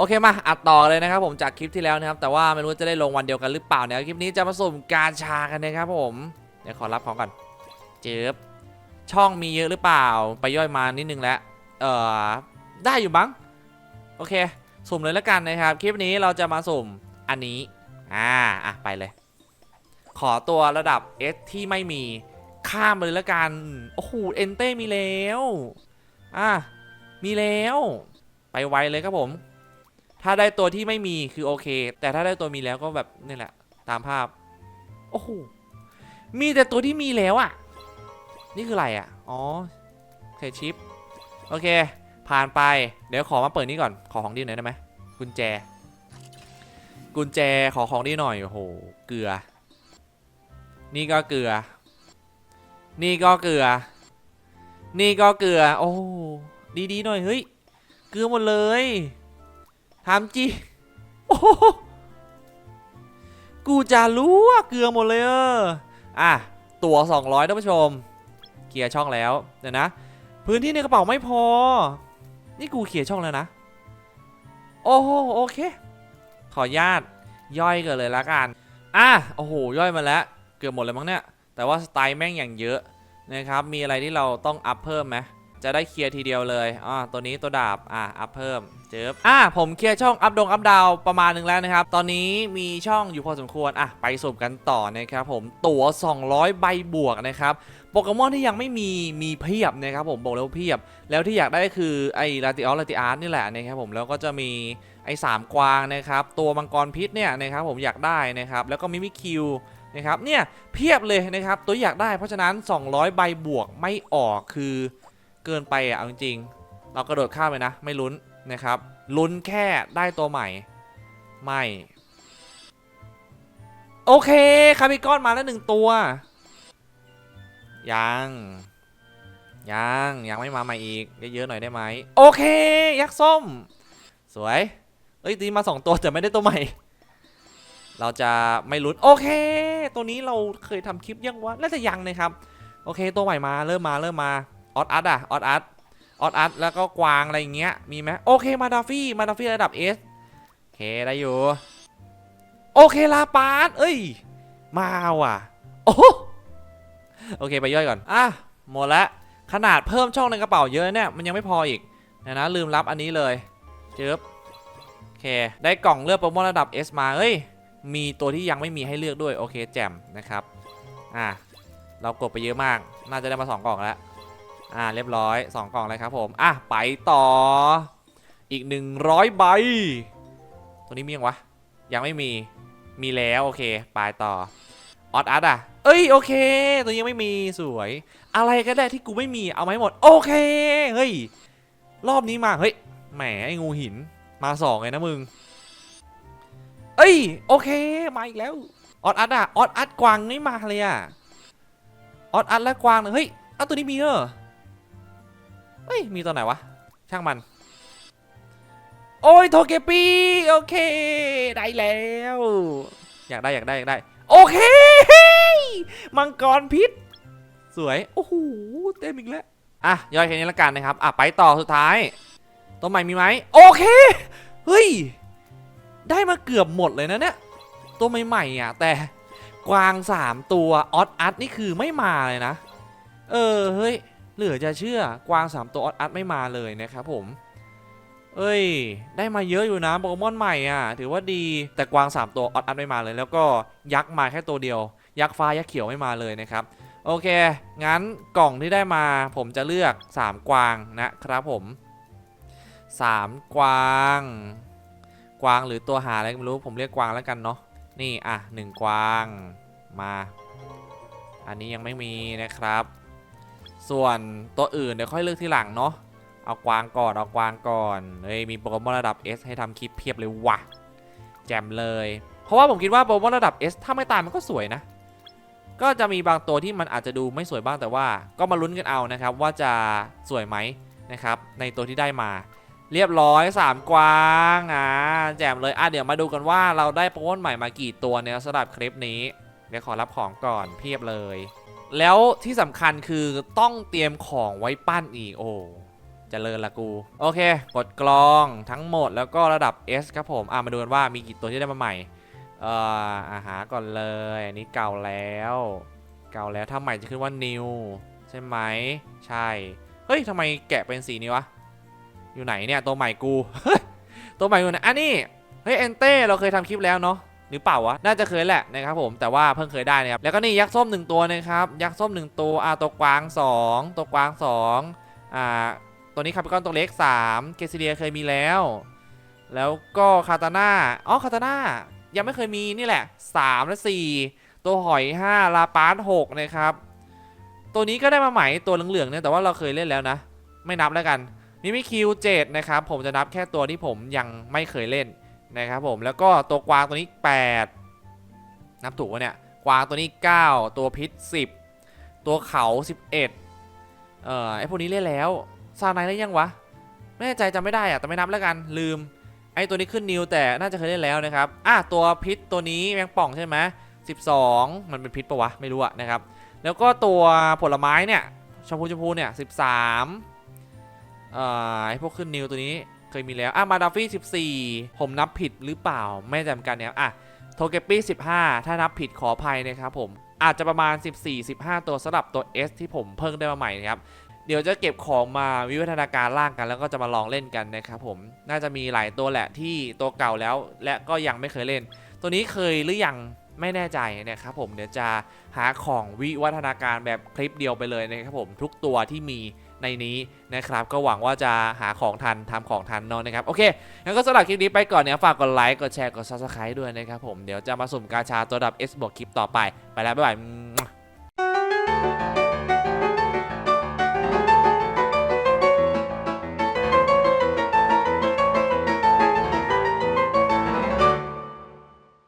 โอเคมาอัดต่อเลยนะครับผมจากคลิปที่แล้วนะครับแต่ว่าไม่รู้จะได้ลงวันเดียวกันหรือเปล่าเนี่ยคลิปนี้จะมาสุ่มกาชากันนะครับผมเดี๋ยวขอรับของก่อนเจ็บช่องมีเยอะหรือเปล่าไปย่อยมานิดนึงแล้วเออได้อยู่บ้างโอเค สุ่มเลยแล้วกันนะครับ คลิปนี้เราจะมาสุ่มอันนี้อ่าอะไปเลย ขอตัวระดับ S ที่ไม่มีข้ามเลยแล้วกันโอ้โหเอนเต้มีแล้วอะมีแล้ว ไปไวเลยครับผม ถ้าได้ตัวที่ไม่มีคือโอเค แต่ถ้าได้ตัวมีแล้วก็แบบนี่แหละ ตามภาพ โอ้โห มีแต่ตัวที่มีแล้วอะ่ะ นี่คืออะไรอะ่ะ อ๋อเคชิป โอเค ผ่านไป เดี๋ยวขอมาเปิดนี่ก่อน ขอของดีหน่อยได้ไหมกุญแจ กุญแจขอของดีหน่อย โอ้โห เกลือ นี่ก็เกลือ นี่ก็เกลือ นี่ก็เกลือ โอ้ ดีๆหน่อย เฮ้ย เกลือหมดเลย ถามจีโอ้โหกูจะรู้ว่าเกลือหมดเลยเอออะตัว200ท่านผู้ชมเคลียร์ช่องแล้วเดี๋ยวนะ พื้นที่ในกระเป๋าไม่พอ นี่กูเคลียช่องแล้วนะ โอ้โหโอเค ขออนุญาตย่อยกันเลยละกัน อะโอ้โหย่อยมาแล้ว เกือบหมดเลยมั้งเนี่ย แต่ว่าสไตล์แม่งอย่างเยอะนะครับ มีอะไรที่เราต้องอัพเพิ่มไหม จะได้เคลียร์ทีเดียวเลยอ่าตัวนี้ตัวดาบ อะ อัพเพิ่ม เจิบอะ ผมเคลียร์ช่องอัพดงอัพดาวประมาณหนึ่งแล้วนะครับ ตอนนี้มีช่องอยู่พอสมควร อะ ไปสุ่มกันต่อนะครับผม ตั๋ว 200 ใบบวกนะครับ โปเกมอนที่ยังไม่มี มีเพียบนะครับผม บอกเลยว่าเพียบ แล้วที่อยากได้ก็คือไอ้ลาติออสลาติอาร์นี่แหละนะครับผม แล้วก็จะมีไอ้สามกวางนะครับ ตัวมังกรพิษเนี่ยนะครับผมอยากได้นะครับ แล้วก็มิมิคิวนะครับ เนี่ยเพียบเลยนะครับ ตัวอยากได้ เพราะฉะนั้น 200 ใบบวกไม่ออกคือ เกินไปอะเอาจริงๆเรากระโดดข้ามไปนะ ไม่ลุ้นนะครับ ลุ้นแค่ได้ตัวใหม่ ไม่ โอเคคาบิกอนมาแล้วหนึ่งตัว ยัง ยัง ยังไม่มาใหม่อีก เยอะๆหน่อยได้ไหม โอเค ยักษ์ส้ม สวย เอ้ยตีมาสองตัวแต่ไม่ได้ตัวใหม่ เราจะไม่ลุ้น โอเค ตัวนี้เราเคยทำคลิปยังวะ น่าจะยังนะครับ โอเค ตัวใหม่มา เริ่มมา เริ่มมา ออดอัดอะออดอัดออดอัดแล้วก็กวางอะไรอย่างเงี้ยมีไหมโอเคมาดาฟี่มาดาฟี่ระดับ S โอเคได้อยู่โอเคลาปาสเอ้ยมาว่ะโอ้โอเคไปย่อยก่อนอะหมดละขนาดเพิ่มช่องในกระเป๋าเยอะเนี่ยมันยังไม่พออีกนะนะลืมรับอันนี้เลยเจิบโอเค ได้กล่องเลือกโปรโมทระดับ S มาเอ้ยมีตัวที่ยังไม่มีให้เลือกด้วยโอเคแจ่มนะครับอะเรากดไปเยอะมาก น่าจะได้มา 2 กล่องแล้ว อ่าเรียบร้อย 2 กล่องเลยครับผม อะไปต่ออีก 100 ใบ ตัวนี้มียังวะ ยังไม่มี มีแล้วโอเค ไปต่อ ออดอัดอะ เอ้ยโอเค ตัวยังไม่มีสวย อะไรก็ได้ที่กูไม่มีเอามาให้หมด โอเค เฮ้ย รอบนี้มา เฮ้ย แหมไอ้งูหิน มาสองเลยนะมึง เอ้ยโอเค มาอีกแล้ว ออดอัดอะ ออดอัดกวางไม่มาเลยอะ ออดอัดและกวางเฮ้ยเอาตัวนี้มีเนอะ เฮ้ย มีตัวไหนวะ ช่างมัน โอ้ยโทเกปีโอเค ได้แล้ว อยากได้อยากได้อยากได้ โอเค มังกรพิษ สวย โอ้โห เต็มอีกแล้ว อะ ย่อยแค่นี้ละกันนะครับ อะ ไปต่อสุดท้าย ตัวใหม่มีไหม โอเค เฮ้ย ได้มาเกือบหมดเลยนะเนี่ย ตัวใหม่ๆอะ แต่กวาง 3 ตัว ออดอัดนี่คือไม่มาเลยนะ เออ เฮ้ย เหลือจะเชื่อกวาง 3 ตัวออดอัดไม่มาเลยนะครับผม เอ้ย ได้มาเยอะอยู่นะโปเกมอนใหม่อะ ถือว่าดีแต่กวาง 3 ตัวออดอัดไม่มาเลย แล้วก็ยักษ์มาแค่ตัวเดียว ยักษ์ฟ้ายักษ์เขียวไม่มาเลยนะครับโอเค งั้นกล่องที่ได้มาผมจะเลือก 3 กวางนะครับผม 3 กวาง กวางหรือตัวหาอะไรก็ไม่รู้ผมเรียกกวางแล้วกันเนาะนี่อะหนึ่งกวางมา อันนี้ยังไม่มีนะครับ ส่วนตัวอื่นเดี๋ยวค่อยเลือกที่หลังเนาะเอากวางก่อนเอากวางก่อนเฮ้ยมีโปเกมอนระดับ S ให้ทำคลิปเพียบเลยว่ะแจมเลย เพราะว่าผมคิดว่าโปเกมอนระดับ S ถ้าไม่ตายมันก็สวยนะ ก็จะมีบางตัวที่มันอาจจะดูไม่สวยบ้างแต่ว่า ก็มาลุ้นกันเอานะครับว่าจะสวยไหมนะครับในตัวที่ได้มาเรียบร้อย 3 กวางอะแจมเลยอะเดี๋ยวมาดูกันว่าเราได้โปเกมอนใหม่มากี่ตัวเนี่ยสำหรับคลิปนี้ เดี๋ยวขอรับของก่อนเพียบเลย แล้วที่สำคัญคือต้องเตรียมของไว้ปั้นอีกโอ้เจริญละกู โอเค กดกรองทั้งหมดแล้วก็ระดับ S ครับผม อะมาดูกันว่ามีกี่ตัวที่ได้มาใหม่ เอ่ออาหาก่อนเลยอันนี้เก่าแล้ว เก่าแล้วถ้าใหม่จะขึ้นว่า new ใช่ไหมใช่ เฮ้ยทำไมแกะเป็นสีนี้วะ อยู่ไหนเนี่ย ตัวใหม่กู ตัวใหม่อยู่ไหนอันนี้ เฮ้ยเอนเต้เราเคยทำคลิปแล้วเนาะ หรือเปล่าวะน่าจะเคยแหละนะครับผมแต่ว่าเพิ่งเคยได้นะครับแล้วก็นี่ยักษ์ส้มหนึ่งตัวนะครับยักษ์ส้มหนึ่งตัวอ่าตัวกวางสองตัวกวางสองอ่าตัวนี้คาปิกอนตัวเล็ก 3 เกซิเลียเคยมีแล้ว แล้วก็คาตาน่าอ๋อคาตาน่ายังไม่เคยมีนี่แหละ 3 และ 4 ตัวหอย 5 ลาปาร์ต6นะครับตัวนี้ก็ได้มาใหม่ตัวเหลืองๆเนี่ยแต่ว่าเราเคยเล่นแล้วนะ ไม่นับแล้วกันมิมิคิว7นะครับผมจะนับแค่ตัวที่ผมยังไม่เคยเล่น นะครับผมแล้วก็ตัวกวางตัวนี้ 8 นับถูกวะเนี่ยกวางตัวนี้ 9 ตัวพิษ 10 ตัวเขา 11 เอ่อไอพวกนี้เล่นแล้วซาไนได้ยังวะไม่แน่ใจจำไม่ได้อะแต่ไม่นับแล้วกันลืมไอตัวนี้ขึ้นนิวแต่น่าจะเคยเล่นแล้วนะครับอะตัวพิษตัวนี้แมงป่องใช่ไหม12 มันเป็นพิษปะวะไม่รู้อะนะครับแล้วก็ตัวผลไม้เนี่ยชมพูชมพูเนี่ย13เอ่อไอพวกขึ้นนิวตัวนี้ เคยมีแล้ว อะ มาดาฟี่ 14 ผมนับผิดหรือเปล่า ไม่จำกันเนี่ยอะ โทเกปี้ 15 ถ้านับผิดขออภัยนะครับผม อาจจะประมาณ 14-15 ตัวสำหรับตัว S ที่ผมเพิ่งได้มาใหม่นะครับเดี๋ยวจะเก็บของมาวิวัฒนาการล่างกันแล้วก็จะมาลองเล่นกันนะครับผมน่าจะมีหลายตัวแหละที่ตัวเก่าแล้ว และก็ยังไม่เคยเล่น ตัวนี้เคยหรือยังไม่แน่ใจนะครับผมเดี๋ยวจะหาของวิวัฒนาการแบบคลิปเดียวไปเลยนะครับผมทุกตัวที่มี ในนี้นะครับ ก็หวังว่าจะหาของทันทำของทันเนอะนะครับ โอเคงั้นก็สำหรับคลิปนี้ไปก่อนเนี่ยฝากกดไลค์กดแชร์กด subscribe ด้วยนะครับผมเดี๋ยวจะมาสุ่มกาชาตัวดับ S บวกคลิปต่อไปไปแล้วบ๊ายบาย